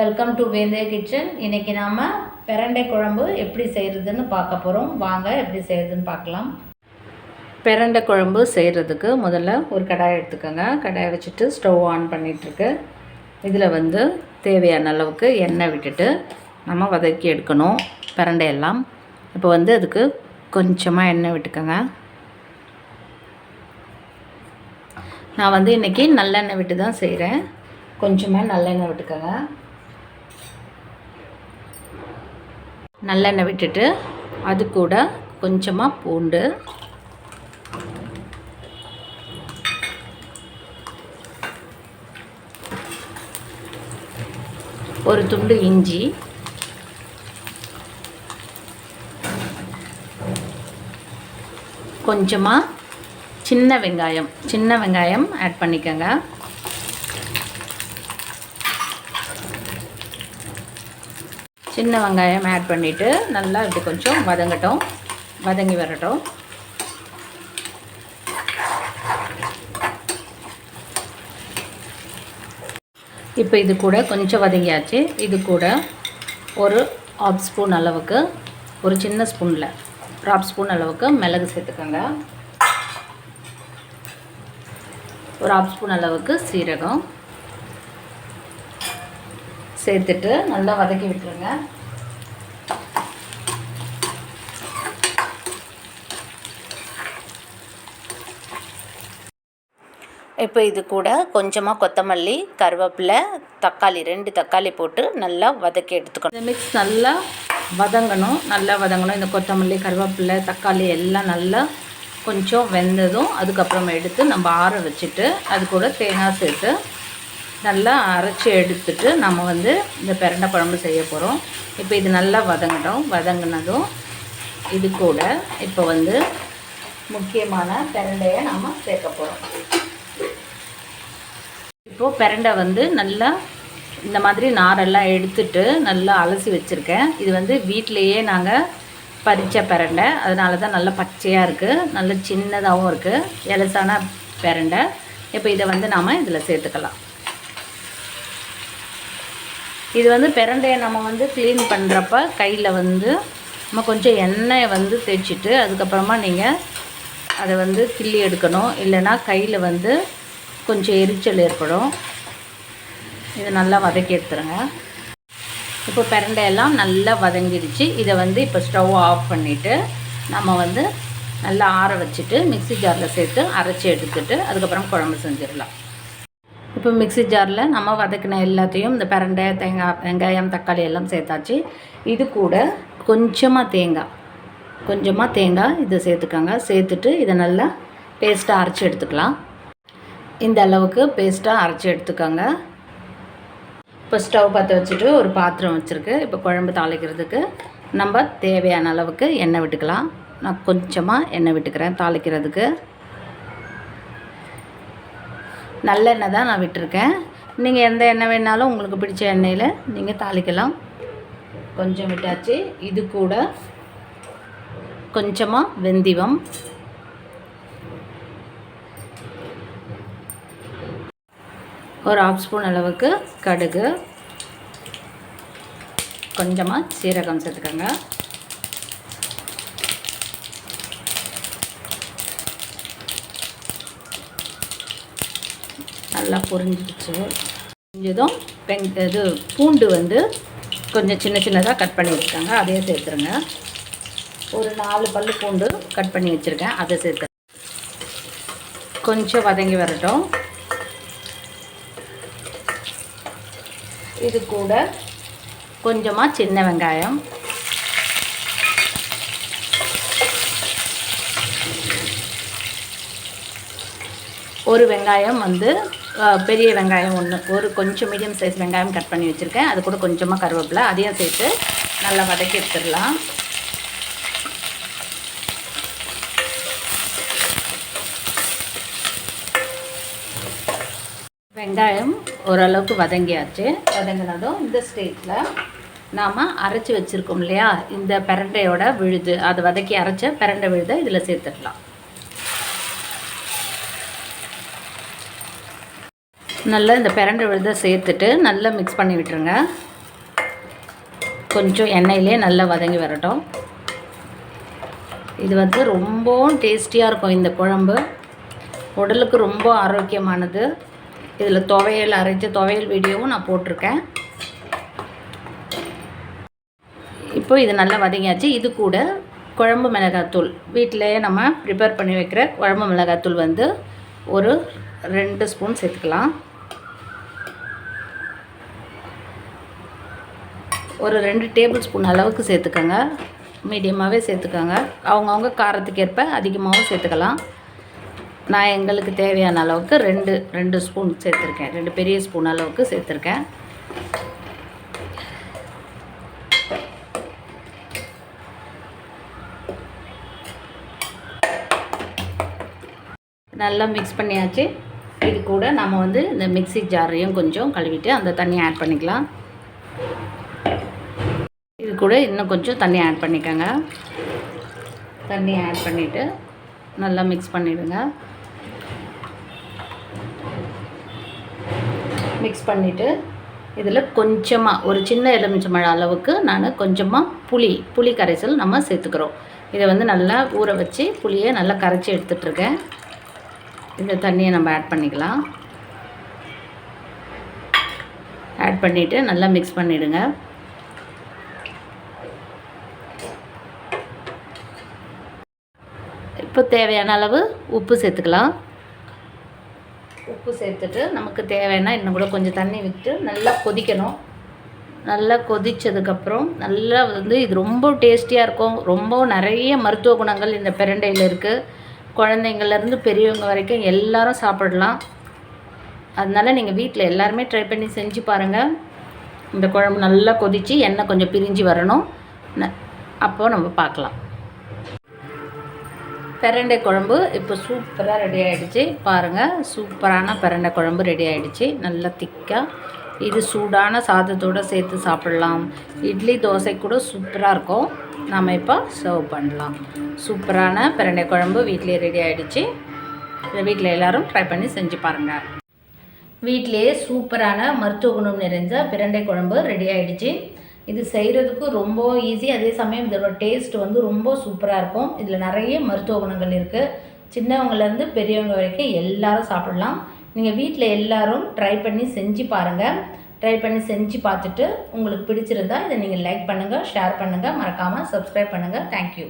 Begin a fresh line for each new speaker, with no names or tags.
Welcome to வேந்தே kitchen இன்றைக்கி நாம் பெரண்டை குழம்பு எப்படி செய்கிறதுன்னு பார்க்க போகிறோம் வாங்க எப்படி செய்கிறதுன்னு பார்க்கலாம். பெரண்டை குழம்பு செய்கிறதுக்கு முதல்ல ஒரு கடாய் எடுத்துக்கோங்க. கடாயை வச்சுட்டு ஸ்டவ் ஆன் பண்ணிகிட்ருக்கு இதில் வந்து தேவையான அளவுக்கு எண்ணெய் விட்டுட்டு நம்ம வதக்கி எடுக்கணும் பெரண்டையெல்லாம். இப்போ வந்து அதுக்கு கொஞ்சமாக எண்ணெய் விட்டுக்கோங்க. நான் வந்து இன்றைக்கி நல்லெண்ணெய் விட்டு தான் செய்கிறேன் கொஞ்சமாக நல்லெண்ணெய் விட்டுக்கோங்க. நல்லெண்ணெய் விட்டுட்டு அது கூட கொஞ்சமாக பூண்டு. ஒரு துண்டு இஞ்சி. கொஞ்சமாக சின்ன வெங்காயம் சின்ன வெங்காயம் ஆட் பண்ணிக்கோங்க. சின்ன வெங்காயம் ஆட் பண்ணிவிட்டு நல்லா இப்படி கொஞ்சம் வதங்கட்டும். வதங்கி வரட்டும். இப்போ இது கூட கொஞ்சம் வதங்கியாச்சு. இது கூட ஒரு ஆஃப் ஸ்பூன் அளவுக்கு ஒரு சின்ன ஸ்பூனில் ஒரு ஆஃப் ஸ்பூன் அளவுக்கு மிளகு சேர்த்துக்கோங்க. ஒரு ஆஃப் ஸ்பூன் அளவுக்கு சீரகம். சேர்த்துட்டு நல்லா வதக்கி விட்டுருங்க. இப்போ இது கூட கொஞ்சமாக கொத்தமல்லி கருவேப்பிலை தக்காளி ரெண்டு தக்காளி போட்டு நல்லா வதக்கி எடுத்துக்கணும். இந்த மிக்ஸ் நல்லா வதங்கணும் நல்லா வதங்கணும். இந்த கொத்தமல்லி கருவேப்பிலை தக்காளி எல்லாம் நல்லா கொஞ்சம் வெந்ததும் அதுக்கப்புறமா எடுத்து நம்ம ஆற வச்சுட்டு அது கூட தேங்காய் சேர்த்து நல்லா அரைச்சி எடுத்துட்டு நம்ம வந்து இந்த பிரண்டை குழம்பு செய்ய போகிறோம் இப்போ இது நல்லா வதங்கட்டும். வதங்கினதும் இது கூட இப்போ வந்து முக்கியமான பிரண்டையை நாம் சேர்க்க போகிறோம் இப்போது பிரண்டை வந்து நல்லா இந்த மாதிரி நாரெல்லாம் எடுத்துட்டு நல்லா அலசி வச்சுருக்கேன். இது வந்து வீட்டிலையே நாங்கள் பறித்த பிரண்டை. அதனால தான் நல்லா பச்சையாக இருக்குது நல்ல சின்னதாகவும் இருக்குது எலசான பிரண்டை. இப்போ இதை வந்து நாம் இதில் சேர்த்துக்கலாம். இது வந்து பிரண்டையை நம்ம வந்து க்ளீன் பண்ணுறப்ப கையில் வந்து நம்ம கொஞ்சம் எண்ணெயை வந்து தேய்ச்சிட்டு அதுக்கப்புறமா நீங்கள் அதை வந்து கிள்ளி எடுக்கணும். இல்லைன்னா கையில் வந்து கொஞ்சம் எரிச்சல் ஏற்படும். இதை நல்லா வதக்கி எடுத்துருங்க. இப்போ பிரண்டையெல்லாம் நல்லா வதங்கிடுச்சு. இதை வந்து இப்போ ஸ்டவ் ஆஃப் பண்ணிவிட்டு நம்ம வந்து நல்லா ஆற வச்சுட்டு மிக்ஸி ஜாரில் சேர்த்து அரைச்சி எடுத்துட்டு அதுக்கப்புறம் குழம்பு செஞ்சிடலாம். இப்போ மிக்ஸி ஜாரில் நம்ம வதக்கின எல்லாத்தையும் இந்த பரண்டை தேங்காய் வெங்காயம் தக்காளி எல்லாம் சேர்த்தாச்சு. இது கூட கொஞ்சமாக தேங்காய் கொஞ்சமாக தேங்காய் இதை சேர்த்துக்கோங்க. சேர்த்துட்டு இதை நல்லா பேஸ்ட்டாக அரைச்சி எடுத்துக்கலாம். இந்த அளவுக்கு பேஸ்ட்டாக அரைச்சி எடுத்துக்கோங்க. இப்போ ஸ்டவ் பற்ற வச்சுட்டு ஒரு பாத்திரம் வச்சுருக்கு. இப்போ குழம்பு தாளிக்கிறதுக்கு நம்ம தேவையான அளவுக்கு எண்ணெய் விட்டுக்கலாம். நான் கொஞ்சமாக எண்ணெய் விட்டுக்கிறேன் தாளிக்கிறதுக்கு. நல்லெண்ணெய் தான் நான் விட்டுருக்கேன். நீங்கள் எந்த எண்ணெய் வேணாலும் உங்களுக்கு பிடிச்ச எண்ணெயில் நீங்கள் தாளிக்கலாம். கொஞ்சம் விட்டாச்சு. இது கூட கொஞ்சமாக வெந்தயம். ஒரு ஆஃப் ஸ்பூன் அளவுக்கு கடுகு. கொஞ்சமாக சீரகம் சேர்த்துக்கோங்க. நல்லா பொரிஞ்சிடுச்சு. கொஞ்சதும் பெங் இது பூண்டு வந்து கொஞ்சம் சின்ன சின்னதாக கட் பண்ணி வச்சுருக்காங்க. அதையே சேர்த்துருங்க. ஒரு நாலு பல் பூண்டு கட் பண்ணி வச்சுருக்கேன். அதை சேர்த்து கொஞ்சம் வதங்கி வரட்டும். இது கூட கொஞ்சமாக சின்ன வெங்காயம். ஒரு வெங்காயம் வந்து பெரிய வெங்காயம் ஒன்று ஒரு கொஞ்சம் மீடியம் சைஸ் வெங்காயம் கட் பண்ணி வச்சுருக்கேன். அது கூட கொஞ்சமாக கருவேப்பிலை. அதையும் சேர்த்து நல்லா வதக்கி எடுத்துடலாம். வெங்காயம் ஓரளவுக்கு வதங்கியாச்சு. வதங்கினதும் இந்த ஸ்டேஜில் நாம் அரைச்சி வச்சுருக்கோம் இல்லையா? இந்த பிரண்டையோட விழுது. அதை வதக்கி அரைச்ச பிரண்டை விழுதை இதில் சேர்த்துடலாம். நல்லா இந்த பிரண்டை விழுதை சேர்த்துட்டு நல்லா மிக்ஸ் பண்ணி விட்டுருங்க. கொஞ்சம் எண்ணெயிலே நல்லா வதங்கி வரட்டும். இது வந்து ரொம்பவும் டேஸ்டியாக இருக்கும் இந்த குழம்பு. உடலுக்கு ரொம்ப ஆரோக்கியமானது. இதில் துவையல் அரைச்ச துவையல் வீடியோவும் நான் போட்டிருக்கேன். இப்போ இது நல்லா வதங்கியாச்சு. இது கூட குழம்பு மிளகாத்தூள். வீட்டிலேயே நம்ம ப்ரிப்பேர் பண்ணி வைக்கிற குழம்பு மிளகாத்தூள் வந்து ஒரு ரெண்டு ஸ்பூன் சேர்த்துக்கலாம். ஒரு ரெண்டு டேபிள் ஸ்பூன் அளவுக்கு சேர்த்துக்கோங்க. மீடியமாகவே சேர்த்துக்கோங்க. அவங்கவுங்க காரத்துக்கேற்ப அதிகமாகவும் சேர்த்துக்கலாம். நான் எங்களுக்கு தேவையான அளவுக்கு ரெண்டு ரெண்டு ஸ்பூன் சேர்த்துருக்கேன். ரெண்டு பெரிய ஸ்பூன் அளவுக்கு சேர்த்துருக்கேன். நல்லா மிக்ஸ் பண்ணியாச்சு. இது கூட நம்ம வந்து இந்த மிக்ஸி ஜாரையும் கொஞ்சம் கழுவிட்டு அந்த தண்ணியை ஆட் பண்ணிக்கலாம். கூட இன்னும் கொஞ்சம் தண்ணி ஆட் பண்ணிக்கோங்க. தண்ணி ஆட் பண்ணிவிட்டு நல்லா மிக்ஸ் பண்ணிவிடுங்க மிக்ஸ் பண்ணிவிட்டு இதில் கொஞ்சமாக ஒரு சின்ன எலுமிச்சம்பழம் அளவுக்கு நான் கொஞ்சமாக புளி புளி கரைசல் நம்ம சேர்த்துக்கிறோம். இதை வந்து நல்லா ஊற வச்சு புளியை நல்லா கரைச்சி எடுத்துகிட்ருக்கேன் இந்த தண்ணியை நம்ம ஆட் பண்ணிக்கலாம். ஆட் பண்ணிவிட்டு நல்லா மிக்ஸ் பண்ணிவிடுங்க இப்போ தேவையான அளவு உப்பு சேர்த்துக்கலாம். உப்பு சேர்த்துட்டு நமக்கு தேவைன்னா இன்னும் கூட கொஞ்சம் தண்ணி விட்டு நல்லா கொதிக்கணும். நல்லா கொதித்ததுக்கப்புறம் நல்லா வந்து இது ரொம்ப டேஸ்டியாக இருக்கும். ரொம்ப நிறைய மருத்துவ குணங்கள் இந்த பிரண்டையில் இருக்குது குழந்தைங்கள்லேருந்து பெரியவங்க வரைக்கும் எல்லாரும் சாப்பிடலாம். அதனால் நீங்கள் வீட்டில் எல்லாருமே ட்ரை பண்ணி செஞ்சு பாருங்கள் இந்த குழம்பு நல்லா கொதித்து எண்ணெய் கொஞ்சம் பிரிஞ்சு வரணும். அப்போது நம்ம பார்க்கலாம். பிரண்டை குழம்பு இப்போ சூப்பராக ரெடி ஆகிடுச்சு பாருங்கள் சூப்பரான பிரண்டை குழம்பு ரெடி ஆகிடுச்சு நல்லா திக்காக இது சூடான சாதத்தோடு சேர்த்து சாப்பிட்லாம். இட்லி தோசை கூட சூப்பராக இருக்கும். நாம் இப்போ சர்வ் பண்ணலாம். சூப்பரான பிரண்டை குழம்பு வீட்டிலே ரெடி ஆகிடுச்சு இதை வீட்டில் எல்லோரும் ட்ரை பண்ணி செஞ்சு பாருங்கள் வீட்டிலேயே சூப்பரான மருத்துவ குணம் நிறைஞ்ச பிரண்டை குழம்பு ரெடி ஆகிடுச்சு இது செய்கிறதுக்கு ரொம்ப ஈஸி அதே சமயம் இதோட டேஸ்ட் வந்து ரொம்ப சூப்பராக இருக்கும். இதில் நிறைய மருத்துவ குணங்கள் இருக்குது சின்னவங்கலேருந்து பெரியவங்க வரைக்கும் எல்லோரும் சாப்பிடலாம். நீங்கள் வீட்டில் எல்லோரும் ட்ரை பண்ணி செஞ்சு பாருங்கள் ட்ரை பண்ணி செஞ்சு பார்த்துட்டு உங்களுக்கு பிடிச்சிருந்தா இதை நீங்கள் லைக் பண்ணுங்கள் ஷேர் பண்ணுங்கள் மறக்காமல் சப்ஸ்கிரைப் பண்ணுங்கள் தேங்க்யூ